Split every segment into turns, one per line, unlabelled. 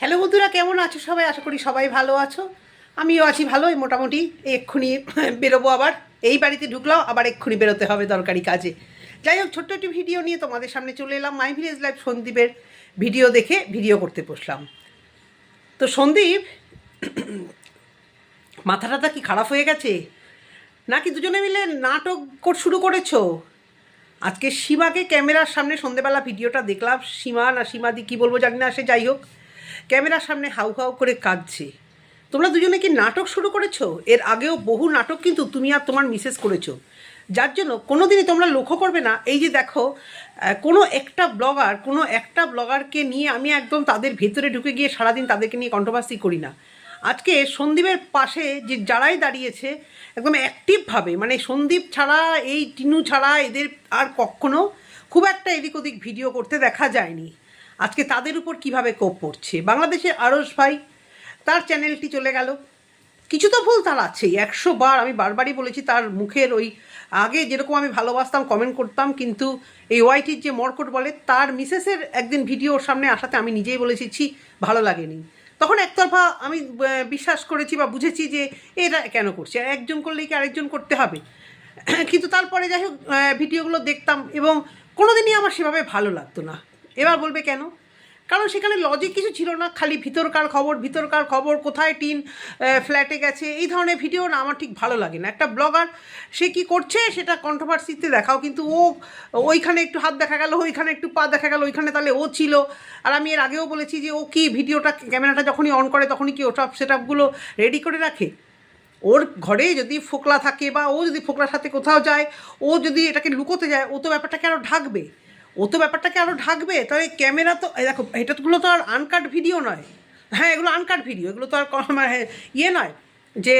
Hello বন্ধুরা, কেমন আছো সবাই? আশা করি সবাই ভালো আছো। আমিও আছি ভালোই, মোটামুটি এক্ষুনি বেরোবো আবার। এই বাড়িতে ঢুকলাম, আবার এক্ষুনি বেরোতে হবে দরকারি কাজে। যাই হোক, ছোট্ট একটি ভিডিও নিয়ে তোমাদের সামনে চলে এলাম। মাই ভিলেজ লাইফ সন্দীপের ভিডিও দেখে ভিডিও করতে বসলাম। তো সন্দীপ মাথা টাথা কি খারাপ হয়ে গেছে? নাকি দুজনে মিলে নাটক শুরু করেছ? আজকে সীমাকে ক্যামেরার সামনে সন্ধেবেলা ভিডিওটা দেখলাম। সীমা না সীমাদি কী বলব জানি না সে, যাই হোক। ক্যামেরার সামনে হাউ হাউ করে কাঁদছে। তোমরা দুজনে কি নাটক শুরু করেছ? এর আগেও বহু নাটক কিন্তু তুমি আর তোমার মিসেস করেছ। যার জন্য কোনো দিনই তোমরা লক্ষ্য করবে না। এই যে দেখো কোনো একটা ব্লগার, কোনো একটা ব্লগারকে নিয়ে আমি একদম তাদের ভেতরে ঢুকে গিয়ে সারাদিন তাদেরকে নিয়ে কন্ট্রোভার্সি করি না। আজকে সন্দীপের পাশে যে যারাই দাঁড়িয়েছে, একদম অ্যাক্টিভভাবে মানে সন্দীপ ছাড়া, এই টিনু ছাড়া এদের আর কখনো খুব একটা এদিক ওদিক ভিডিও করতে দেখা যায়নি। আজকে তাদের উপর কীভাবে কোপ পড়ছে? বাংলাদেশের আরস ভাই, তার চ্যানেলটি চলে গেল। কিছু তো ভুল তার আছেই। একশো বার আমি বারবারই বলেছি, তার মুখের ওই আগে যেরকম আমি ভালোবাসতাম কমেন্ট করতাম, কিন্তু এই ওয়াইটির যে মর্কট বলে, তার মিসেসের একদিন ভিডিও ওর সামনে আসাতে আমি নিজেই বলেছি, ছি, ভালো লাগেনি। তখন একতরফা আমি বিশ্বাস করেছি বা বুঝেছি যে এটা কেন করছে? একজন করলেই কি আরেকজন করতে হবে? কিন্তু তারপরে যাই হোক ভিডিওগুলো দেখতাম এবং কোনোদিনই আমার সেভাবে ভালো লাগতো না। এবার বলবে কেন? কারণ সেখানে লজিক কিছু ছিল না, খালি ভিতরকার খবর ভিতরকার খবর, কোথায় টিন ফ্ল্যাটে গেছে, এই ধরনের ভিডিও না আমার ঠিক ভালো লাগে না। একটা ব্লগার সে কি করছে সেটা কন্ট্রোভার্সিতে দেখাও, কিন্তু ও, ওইখানে একটু হাত দেখা গেল, ওইখানে একটু পা দেখা গেল, ওইখানে তাহলে ও ছিল। আর আমি এর আগেও বলেছি যে ও কি ভিডিওটা, ক্যামেরাটা যখনই অন করে তখনই কি ওসব সেট আপগুলো রেডি করে রাখে? ওর ঘরে যদি ফোকলা থাকে বা ও যদি ফোকলার সাথে কোথাও যায়, ও যদি এটাকে লুকোতে যায়, ও তো ব্যাপারটাকে আরও ঢাকবে। ও তো ব্যাপারটাকে আরও ঢাকবে। তাহলে ক্যামেরা তো দেখো এটাগুলো তো আর আনকাট ভিডিও নয়। হ্যাঁ এগুলো আনকাট ভিডিও এগুলো তো আর মানে ইয়ে নয়। যে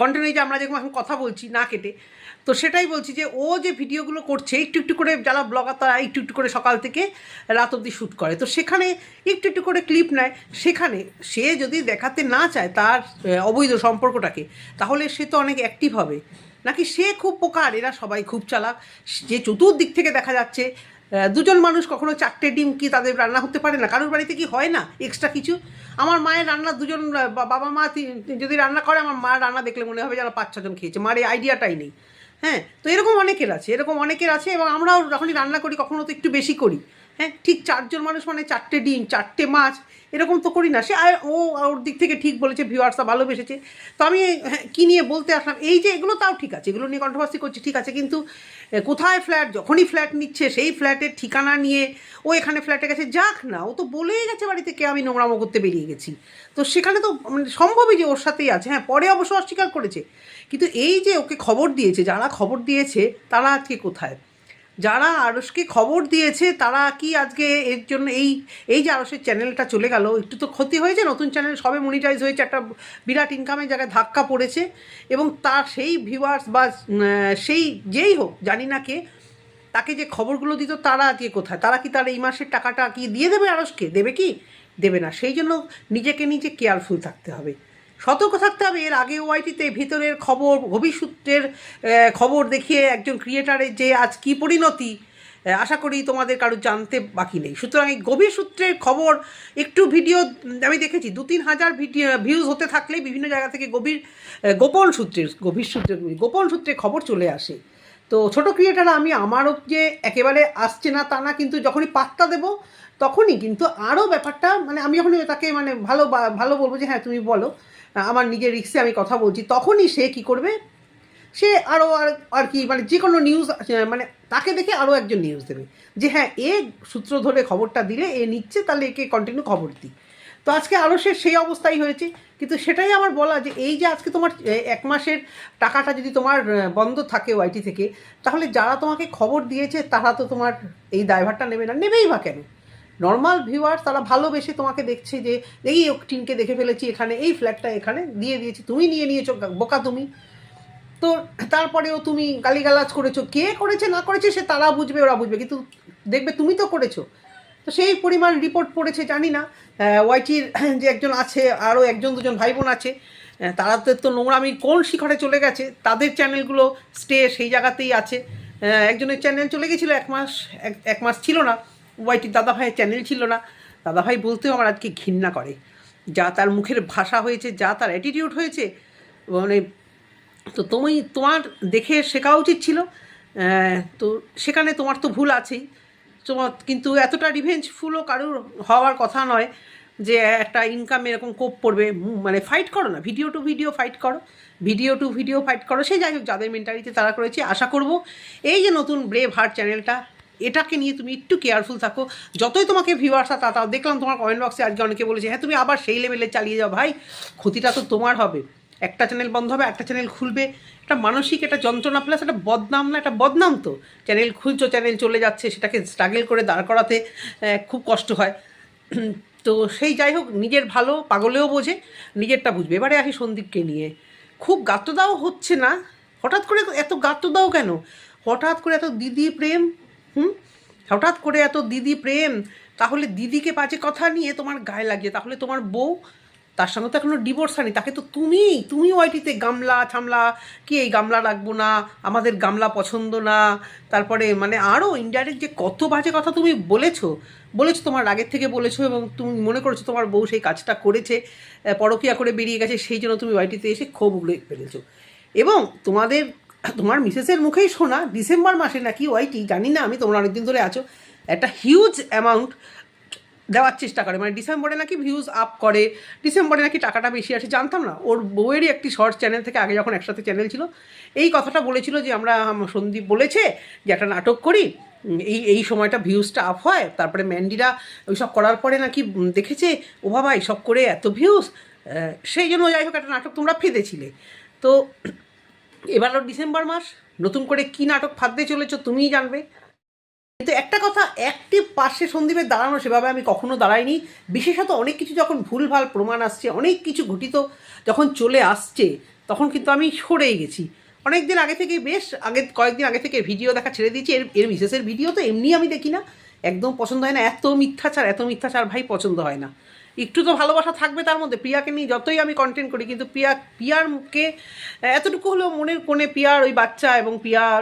কন্টিনিউ যে আমরা যেরকম এখন কথা বলছি না কেটে, তো সেটাই বলছি যে ও যে ভিডিওগুলো করছে, একটু একটু করে যারা ব্লগার তারা একটু একটু করে সকাল থেকে রাত অবধি শ্যুট করে। তো সেখানে একটু একটু করে ক্লিপ নেয়। সেখানে সে যদি দেখাতে না চায় তার অবৈধ সম্পর্কটাকে, তাহলে সে তো অনেক অ্যাক্টিভ হবে। নাকি সে খুব পোকার? এরা সবাই খুব চালাক। যে চতুর্দিক থেকে দেখা যাচ্ছে দুজন মানুষ কখনো চারটে ডিম কি তাদের রান্না হতে পারে না? কারোর বাড়িতে কি হয় না এক্সট্রা কিছু? আমার মায়ের রান্না দুজন বাবা মা যদি রান্না করে, আমার মা রান্না দেখলে মনে হবে যেন পাঁচ ছজন খেয়েছে। মার এই আইডিয়াটাই নেই। হ্যাঁ তো এরকম অনেকের আছে, এরকম অনেকের আছে এবং আমরাও যখনই রান্না করি, কখনো তো একটু বেশি করি। হ্যাঁ ঠিক চারজন মানুষ মানে চারটে ডিম চারটে মাছ এরকম তো করি না। সে আর- ও ওর দিক থেকে ঠিক বলেছে ভিউয়ার্সরা ভালোবেসেছে। তো আমি হ্যাঁ, কী নিয়ে বলতে আসলাম এই যে এগুলো তাও ঠিক আছে এগুলো নিয়ে কন্ট্রোভার্সি করছি ঠিক আছে কিন্তু কোথায় ফ্ল্যাট যখনই ফ্ল্যাট নিচ্ছে সেই ফ্ল্যাটের ঠিকানা নিয়ে ও এখানে ফ্ল্যাটে গেছে যাক না ও তো বলেই গেছে বাড়ি থেকে আমি নোংরামো করতে বেরিয়ে গেছি। তো সেখানে তো মানে সম্ভবই যে ওর সাথেই আছে হ্যাঁ পরে অবশ্য অস্বীকার করেছে। কিন্তু এই যে ওকে খবর দিয়েছে যারা খবর দিয়েছে তারা আজকে কোথায়? যারা আরসকে খবর দিয়েছে, তারা কি আজকে এর জন্য এই এই যে আরসের চ্যানেলটা চলে গেল, একটু তো ক্ষতি হয়েছে, নতুন চ্যানেল সবে মনিটাইজ হয়েছে, একটা বিরাট ইনকামের জায়গায় ধাক্কা পড়েছে, এবং তার সেই ভিউয়ার্স বা সেই যেই হোক, জানি না কে, তাকে যে খবরগুলো দিত, তারা আজকে কোথায়? তারা কি তার এই মাসের টাকাটা কি দিয়ে দেবে আরসকে? দেবে কি? দেবে না। সেই জন্য নিজেকে নিজে কেয়ারফুল থাকতে হবে। সতর্ক থাকতে হবে। এর আগে ওয়াইটিতে ভিতরের খবর, ভবিষ্যতের খবর দেখিয়ে একজন ক্রিয়েটারের যে আজ কি পরিণতি আশা করি তোমাদের কারও জানতে বাকি নেই। সুতরাং এই গভীর সূত্রের খবর, একটু ভিডিও আমি দেখেছি দু তিন হাজার ভিডিও ভিউজ হতে থাকলে বিভিন্ন জায়গা থেকে গভীর গোপন সূত্রের, গভীর সূত্রের, গোপন সূত্রে খবর চলে আসে। তো ছোট ক্রিয়েটার আমি আমারও যে একেবারে আসছে না তা না, কিন্তু যখনই পাত্তা দেব, তখনই কিন্তু আরও ব্যাপারটা মানে আমি যখন তাকে মানে ভালো ভালো বলব যে হ্যাঁ তুমি বলো। আমার নিজের রিক্সে আমি কথা বলছি, তখনই সে কি করবে? সে আরও আর আর কি মানে যে কোনো নিউজ মানে তাকে দেখে আরও একজন নিউজ দেবে। যে হ্যাঁ এ সূত্র ধরে খবরটা দিলে, এ নিচ্ছে, তাহলে একে কন্টিনিউ খবর দিই। তো আজকে আরও সে সেই অবস্থাই হয়েছে। কিন্তু সেটাই আমার বলা যে, এই যে আজকে তোমার এক মাসের টাকাটা যদি তোমার বন্ধ থাকে ওয়াইটি থেকে, তাহলে যারা তোমাকে খবর দিয়েছে, তারা তো তোমার এই দায়ভারটা নেবে না। নেবেই বা কেন? নর্মাল ভিউয়ার্স তারা ভালোবেসে তোমাকে দেখছে যে, এই টিনকে দেখে ফেলেছি এখানে, এই ফ্ল্যাটটা এখানে দিয়ে দিয়েছি, তুমি নিয়ে নিয়েছো, বোকা তুমি। তো তারপরেও তুমি গালিগালাজ করেছ, কে করেছে, না করেছে, সে তারা বুঝবে, ওরা বুঝবে, কিন্তু দেখবে তুমি তো করেছ। তো সেই পরিমাণ রিপোর্ট পড়েছে, জানি না। ওয়াইটির যে একজন আছে, আরও একজন, দুজন ভাই বোন আছে তাদের তো নোংরামি কোন শিখরে চলে গেছে, তাদের চ্যানেলগুলো স্টে সেই জায়গাতেই আছে। একজনের চ্যানেল চলে গেছিল এক মাস এক মাস ছিল না। ওয়াইটির দাদাভাইয়ের চ্যানেল ছিল না। দাদাভাই বলতেও আমার আজকে ঘৃণা করে। যা তার মুখের ভাষা হয়েছে, যা তার অ্যাটিটিউড হয়েছে মানে তো তুমি, তোমার দেখে শেখা উচিত ছিল। তো সেখানে তোমার তো ভুল আছেই। তোমার কিন্তু এতটা রিভেঞ্জফুলও কারোর হওয়ার কথা নয় যে একটা ইনকাম এরকম কোপ পড়বে। মানে ফাইট করো না ভিডিও টু ভিডিও ফাইট করো। ভিডিও টু ভিডিও ফাইট করো। সে যাই হোক, যাদের মেন্টালিটি তারা করেছে, আশা করব এই যে নতুন ব্রেভ হার্ট চ্যানেলটা এটাকে নিয়ে তুমি একটু কেয়ারফুল থাকো। যতই তোমাকে ভিউয়ার্স তা তাও দেখলাম তোমার কমেন্ট বক্সে আজকে অনেকে বলেছে হ্যাঁ তুমি আবার সেই লেভেলে চালিয়ে যাও ভাই। ক্ষতিটা তো তোমার হবে। একটা চ্যানেল বন্ধ হবে, একটা চ্যানেল খুলবে। একটা মানসিক, একটা যন্ত্রণা প্লাস একটা বদনাম না, একটা বদনাম তো। চ্যানেল খুলছো চ্যানেল চলে যাচ্ছে, সেটাকে স্ট্রাগল করে দাঁড় করাতে খুব কষ্ট হয়। তো সেই যাই হোক, নিজের ভালো পাগলেও বোঝে, নিজেরটা বুঝবে। এবারে আসি সন্দীপকে নিয়ে। খুব গাত্রদাও হচ্ছে না। হঠাৎ করে এত গাত্রদাও কেন? হঠাৎ করে এত দিদি প্রেম হুম? হঠাৎ করে এত দিদি প্রেম, তাহলে দিদিকে বাজে কথা নিয়ে তোমার গায়ে লাগিয়ে, তাহলে তোমার বউ, তার সঙ্গে তো এখনও ডিভোর্স হয়নি, তাকে তো তুমি তুমি ওয়াইটিতে গামলা ছামলা, কি এই গামলা রাখব না, আমাদের গামলা পছন্দ না, তারপরে মানে আরও ইনডাইরেক্ট যে কত বাজে কথা তুমি বলেছ বলেছ তোমার আগের থেকে বলেছ এবং তুমি মনে করেছ তোমার বউ সেই কাজটা করেছে পরকীয়া করে বেরিয়ে গেছে, সেই জন্য তুমি ওয়াইটিতে এসে ক্ষোভ উগড়ে ফেলেছো। এবং তোমাদের তোমার মিসেসের মুখেই শোনা ডিসেম্বর মাসে নাকি ওয়াইটি জানি না, আমি তোমরা অনেকদিন ধরে আছো। একটা হিউজ অ্যামাউন্ট দেওয়ার চেষ্টা করে মানে ডিসেম্বরে নাকি ভিউজ আপ করে, ডিসেম্বরে নাকি টাকাটা বেশি আসে, জানতাম না। ওর বউয়েরই একটি শর্ট চ্যানেল থেকে আগে যখন একসাথে চ্যানেল ছিল, এই কথাটা বলেছিল যে আমরা সন্দীপ বলেছে যে একটা নাটক করি এই এই সময়টা ভিউজটা আপ হয়, তারপরে ম্যান্ডিরা ওইসব করার পরে নাকি দেখেছে, ও বাবা এইসব করে এত ভিউজ সেই জন্য যাই হোক, একটা নাটক তোমরা ফেঁদেছিলে। তো এবার হলো ডিসেম্বর মাস, নতুন করে কি নাটক ফাঁদতে চলেছ তুমিই জানবে। কিন্তু একটা কথা, একটি পাশে সন্দীপের দাঁড়ানো সেভাবে আমি কখনো দাঁড়াইনি। বিশেষত অনেক কিছু যখন ভুলভাল প্রমাণ আসছে, অনেক কিছু ঘটিত যখন চলে আসছে, তখন কিন্তু আমি সরেই গেছি। অনেক দিন আগে থেকে বেশ আগে কয়েকদিন আগে থেকে ভিডিও দেখা ছেড়ে দিয়েছি, এর এর বিশেষের ভিডিও তো এমনি আমি দেখি না। একদম পছন্দ হয় না, এত মিথ্যাচার এত মিথ্যাচার ভাই পছন্দ হয় না। একটু তো ভালোবাসা থাকবে তার মধ্যে। প্রিয়াকে নিয়ে যতই আমি কন্টেন্ট করি, কিন্তু প্রিয়া প্রিয়ার মুখে এতটুকু হলেও মনের কোণে প্রিয়ার ওই বাচ্চা এবং প্রিয়ার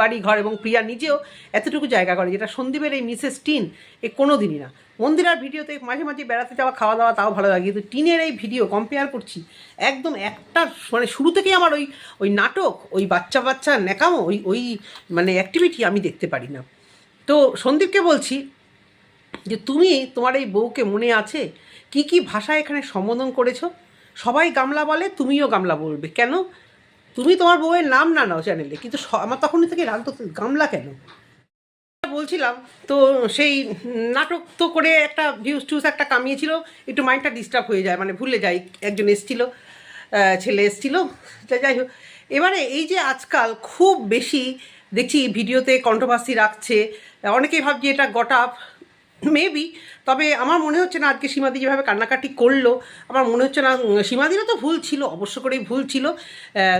বাড়ি ঘর এবং প্রিয়া নিজেও এতটুকু জায়গা করে, যেটা সন্দীপের এই মিসেস টিন এ কোনো দিনই না। মন্দিরার ভিডিওতে মাঝে মাঝে বেড়াতে যাওয়া, খাওয়া দাওয়া তাও ভালো লাগে, কিন্তু টিনের এই ভিডিও কম্পেয়ার করছি, একদম একটা মানে শুরু থেকেই আমার ওই ওই নাটক, ওই বাচ্চা বাচ্চা ন্যাকামো, ওই ওই মানে অ্যাক্টিভিটি আমি দেখতে পারি না। তো সন্দীপকে বলছি যে তুমি তোমার এই বউকে মনে আছে? কি কি ভাষা এখানে সম্বোধন করেছ? সবাই গামলা বলে, তুমিও গামলা বলবে। কেন? তুমি তোমার বউয়ের নাম না নাও চ্যানেলে। কিন্তু আমার তখনই থেকে রাগ গামলা কেন? বলছিলাম, তো সেই নাটক তো করে একটা ভিউজ টিউজ একটা কামিয়েছিল, একটু মাইন্ডটা ডিস্টার্ব হয়ে যায় মানে ভুলে যাই একজন এসছিল ছেলে এসছিল যাই হোক। এবারে এই যে আজকাল খুব বেশি দেখছি ভিডিওতে কন্ট্রোভার্সি রাখছে, অনেকেই ভাবছি এটা গটাপ মেবি তবে আমার মনে হচ্ছে না আজকে সীমাদি যেভাবে কান্নাকাটি করল, আমার মনে হচ্ছে না সীমাদিরও তো ভুল ছিল, অবশ্য করেই ভুল ছিল।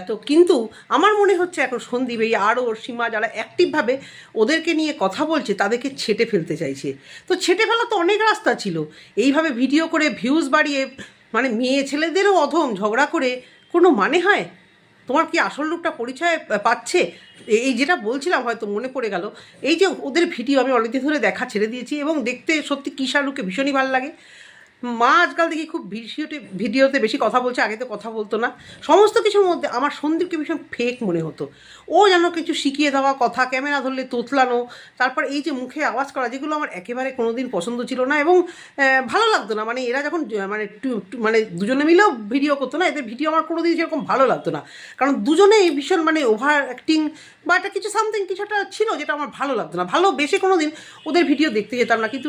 তো কিন্তু আমার মনে হচ্ছে এখন সন্দীপ এই আরও সীমা যারা অ্যাক্টিভভাবে ওদেরকে নিয়ে কথা বলছে, তাদেরকে ছেটে ফেলতে চাইছে। তো ছেটে ফেলা তো অনেক রাস্তা ছিল। এইভাবে ভিডিও করে ভিউজ বাড়িয়ে মানে মেয়ে ছেলেদেরও অধম ঝগড়া করে কোনো মানে হয়? তোমার কি আসল রূপটা পরিচয় পাচ্ছে? এই যেটা বলছিলাম হয়তো মনে পড়ে গেল। এই যে ওদের ভিডিও আমি অনেকদিন ধরে দেখা ছেড়ে দিয়েছি এবং দেখতে সত্যি কিষাণুকে ভীষণই ভালো লাগে। মা আজকাল দেখি খুব ভিডিওতে ভিডিওতে বেশি কথা বলছে, আগে তো কথা বলতো না। সমস্ত কিছুর মধ্যে আমার সন্দীপকে ভীষণ ফেক মনে হতো। ও যেন কিছু শিখিয়ে দেওয়া, কথা ক্যামেরা ধরলে তোতলানো, তারপর এই যে মুখে আওয়াজ করা, যেগুলো আমার একেবারে কোনোদিন পছন্দ ছিল না এবং ভালো লাগতো না। মানে এরা যখন মানে মানে দুজনে মিলেও ভিডিও করতো না, এদের ভিডিও আমার কোনো কোনোদিন সেরকম ভালো লাগতো না। কারণ দুজনেই ভীষণ মানে ওভার অ্যাক্টিং বা একটা কিছু সামথিং কিছু একটা ছিল যেটা আমার ভালো লাগতো না। ভালো বেশি কোনো দিন ওদের ভিডিও দেখতে যেতাম না। কিন্তু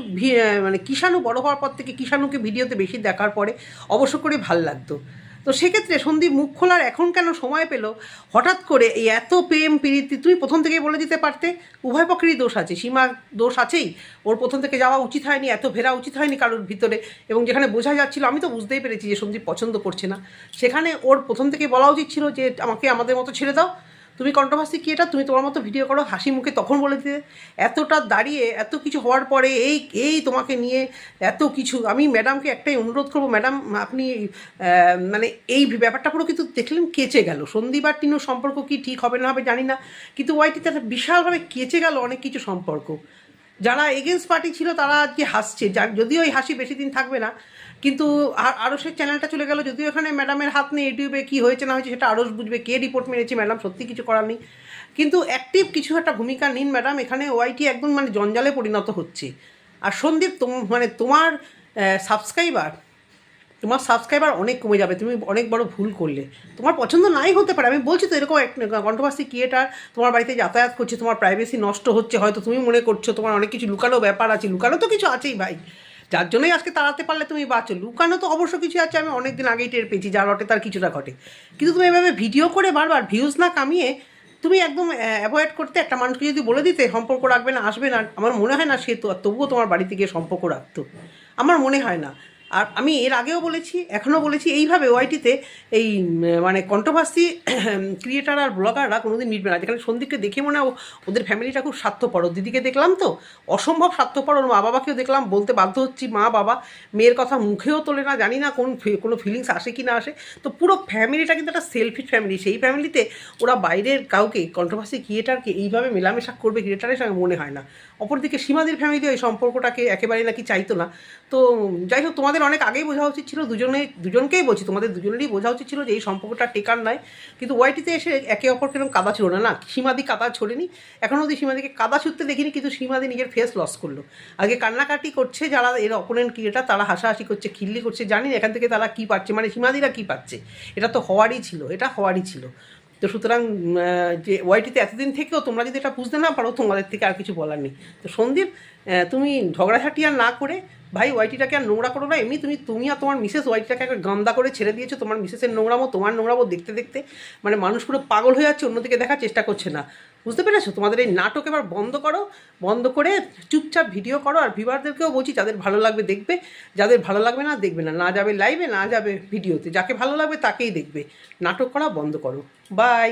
মানে কিষাণু বড় হওয়ার পর থেকে কিষাণুকে ভিডিওতে বেশি দেখার পরে অবশ্য করে ভালো লাগতো। তো সেক্ষেত্রে সন্দীপ মুখ খোলার এখন কেন সময় পেল? হঠাৎ করে এই এত প্রেম প্রীতি তুমি প্রথম থেকেই বলে দিতে পারতে? উভয় পক্ষেরই দোষ আছে, সীমা দোষ আছেই। ওর প্রথম থেকে যাওয়া উচিত হয়নি, এত ভেরা উচিত হয়নি কারোর ভিতরে। এবং যেখানে বোঝা যাচ্ছিল, আমি তো বুঝতেই পেরেছি যে সন্দীপ পছন্দ করছে না। সেখানে ওর প্রথম থেকে বলা উচিত ছিল যে, আমাকে আমাদের মতো ছেড়ে দাও। তুমি কন্ট্রোভার্সি কি এটা? তুমি তোমার মতো ভিডিও করো, হাসি মুখে তখন বলে দিতে। এতটা দাঁড়িয়ে, এত কিছু হওয়ার পরে এই এই তোমাকে নিয়ে এত কিছু, আমি ম্যাডামকে একটাই অনুরোধ করব ম্যাডাম আপনি মানে এই ব্যাপারটা পুরো কিন্তু দেখলেন কেচে গেল। সন্দীপ আর টিনুর সম্পর্ক কি ঠিক হবে না হবে জানি না, কিন্তু ওয়াইটিতে একটা বিশালভাবে কেচে গেল অনেক কিছু সম্পর্ক। যারা এগেনস্ট পার্টি ছিল তারা আজকে হাসছে যদিও এই হাসি বেশি দিন থাকবে না কিন্তু আর আরসের চ্যানেলটা চলে গেল, যদিও এখানে ম্যাডামের হাত নেই, ইউটিউবে কী হয়েছে না হয়েছে সেটা আরস বুঝবে, কে রিপোর্ট মেরেছে ম্যাডাম সত্যি কিছু করার নেই। কিন্তু অ্যাক্টিভ কিছু একটা ভূমিকা নিন ম্যাডাম এখানে ওয়াইটি একদম মানে জঞ্জালে পরিণত হচ্ছে। আর সন্দীপ, তোম মানে তোমার সাবস্ক্রাইবার তোমার সাবস্ক্রাইবার অনেক কমে যাবে, তুমি অনেক বড় ভুল করলে। তোমার পছন্দ নাই হতে পারে, আমি বলছি তো এরকম কন্ট্রোভার্সি ক্রিয়েটার তোমার বাড়িতে যাতায়াত করছে, তোমার প্রাইভেসি নষ্ট হচ্ছে, হয়তো তুমি মনে করছ তোমার অনেক কিছু লুকানো ব্যাপার আছে, লুকানো তো কিছু আছেই ভাই। যার জন্যই আজকে তাড়াতে পারলে তুমি বাঁচো। লুকানো তো অবশ্য কিছু আছে, আমি অনেক দিন আগেই টের পেয়েছি যার অটে তার কিছুটা ঘটে। কিন্তু তুমি এভাবে ভিডিও করে বারবার ভিউজ না কামিয়ে তুমি একদম অ্যাভয়েড করতে একটা মানুষকে যদি বলে দিতে, সম্পর্ক রাখবে না, আসবে না। আমার মনে হয় না সে তবুও তোমার বাড়িতে গিয়ে সম্পর্ক রাখতো। আমার মনে হয় না। আর আমি এর আগেও বলেছি, এখনও বলেছি, এইভাবে ওয়াইটিতে এই মানে কন্ট্রোভার্সি ক্রিয়েটার আর ব্লগাররা কোনোদিন মিটবে না। যেখানে সন্দীপকে দেখে মনে হয় ওদের ফ্যামিলিটা খুব স্বার্থপর। দিদিকে দেখলাম তো, অসম্ভব স্বার্থপর। ওর মা বাবাকেও দেখলাম, বলতে বাধ্য হচ্ছি, মা, বাবা, মেয়ের কথা মুখেও তোলে না, জানি না কোন কোনো ফিলিংস আসে কি না আসে। তো পুরো ফ্যামিলিটা কিন্তু একটা সেলফিশ ফ্যামিলি সেই ফ্যামিলিতে ওরা বাইরের কাউকে কন্ট্রোভার্সি ক্রিয়েটারকে এইভাবে মেলামেশা করবে ক্রিয়েটারের সঙ্গে মনে হয় না। অপরদিকে সীমাদির ফ্যামিলিও এই সম্পর্কটাকে একেবারে নাকি চাইতো না। তো যাই হোক তোমাদের অনেক আগেই বোঝা উচিত ছিল, দুজনে, দুজনকেই বলছি, তোমাদের দুজনেরই বোঝা উচিত ছিল যে এই সম্পর্কটা টেকার নয়। কিন্তু ওয়াইটিতে এসে একে অপরকে এরকম কাদা ছিল না না, সীমাদি কাদা ছোড়েনি। এখনও অবধি সীমাদিকে কাদা ছুটতে দেখিনি, কিন্তু সীমাদি নিজের ফেস লস করল। আগে কান্নাকাটি করছে যারা এর অপোনেন্ট ক্রিয়েটার তারা হাসাহাসি করছে, খিল্লি করছে, জানি না এখান থেকে তারা কী পাচ্ছে মানে সীমাদিরা কী পাচ্ছে। এটা তো হওয়ারই ছিল, এটা হওয়ারই ছিল। তো সুতরাং যে ওয়াইটিতে এতদিন থেকেও তোমরা যদি এটা বুঝতে না পারো, তোমাদের থেকে আর কিছু বলার নেই। তো সন্দীপ তুমি ঝগড়াঝাটি আর না করে ভাই ওয়াইটিটাকে আর নোংরা করো না। এমনি তুমি তুমি আর তোমার মিসেস ওয়াইটিটাকে একটা গান্দা করে ছেড়ে দিয়েছ। তোমার মিসেসের নোংরামো, তোমার নোংরামো দেখতে দেখতে মানে মানুষ পুরো পাগল হয়ে যাচ্ছে, অন্যদিকে দেখার চেষ্টা করছে না। বুঝতে পেরেছ? তোমাদের এই নাটক এবার বন্ধ করো, বন্ধ করে চুপচাপ ভিডিও করো, আর ভিভারদেরকেও বলছি যাদের ভালো লাগবে দেখবে, যাদের ভালো লাগবে না দেখবে না না যাবে লাইভে না যাবে ভিডিওতে। যাকে ভালো লাগবে তাকেই দেখবে। নাটক করা বন্ধ করো। বাই